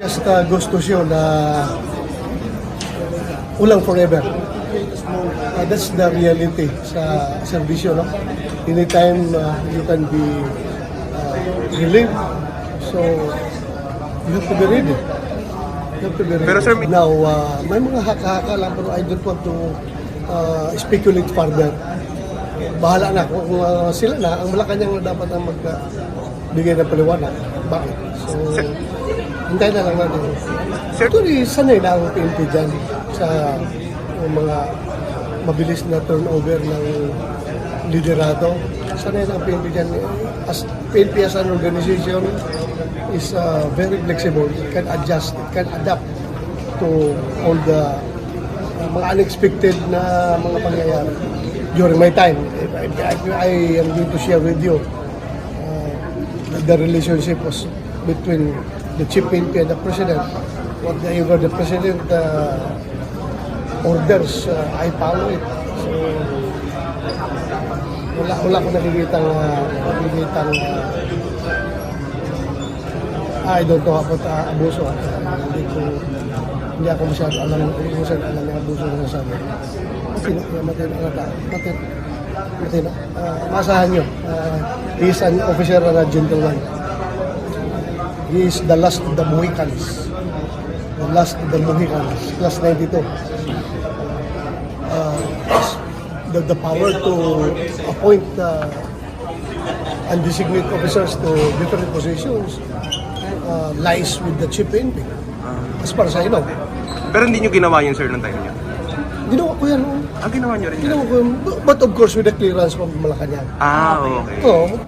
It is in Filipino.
Just uh, goes to show na ulang forever. Uh, that's the reality sa servisyo. No? Anytime uh, you can be uh, relieved. So, you have to be ready. You have to be ready. Pero sir, Now, uh, may mga haka-haka lang pero I don't want to uh, speculate further. Bahala na kung uh, sila na, ang Malacanang na dapat ang magbigay ng paliwanag. Bakit? So, hintayin na lang natin. Sir- Actually, sanay na ang PNP dyan sa mga mabilis na turnover ng liderado. Sanay na ang PNP dyan. As, PNP as an organization is uh, very flexible. It can adjust, it can adapt to all the uh, mga unexpected na mga pangyayari during my time. I, I, I am going to share with you uh, the relationship was between the chief PNP and the president. Whatever the president uh, orders, uh, I follow it. So, wala, wala ko nakikitang, uh, nakikitang uh, I don't know about uh, abuso. Uh, hindi ko, hindi ako masyado alam, hindi ko masyado alam yung abuso na sabi. Matino, matino, matino, matino, matino. Uh, masahan nyo. Uh, he an officer and a gentleman. He is the last of the Mohicans. The last of the Mohicans. Class 92. Uh, the, the power to appoint uh, and designate officers to different positions uh, lies with the chief PNP. As far as I know. Pero hindi nyo ginawa yun, sir, nung time niya. Ginawa ko yan. oh. Ah, ginawa nyo rin? Ginawa ko yan. But of course with the clearance from Malacanang. Ah, okay. Oo.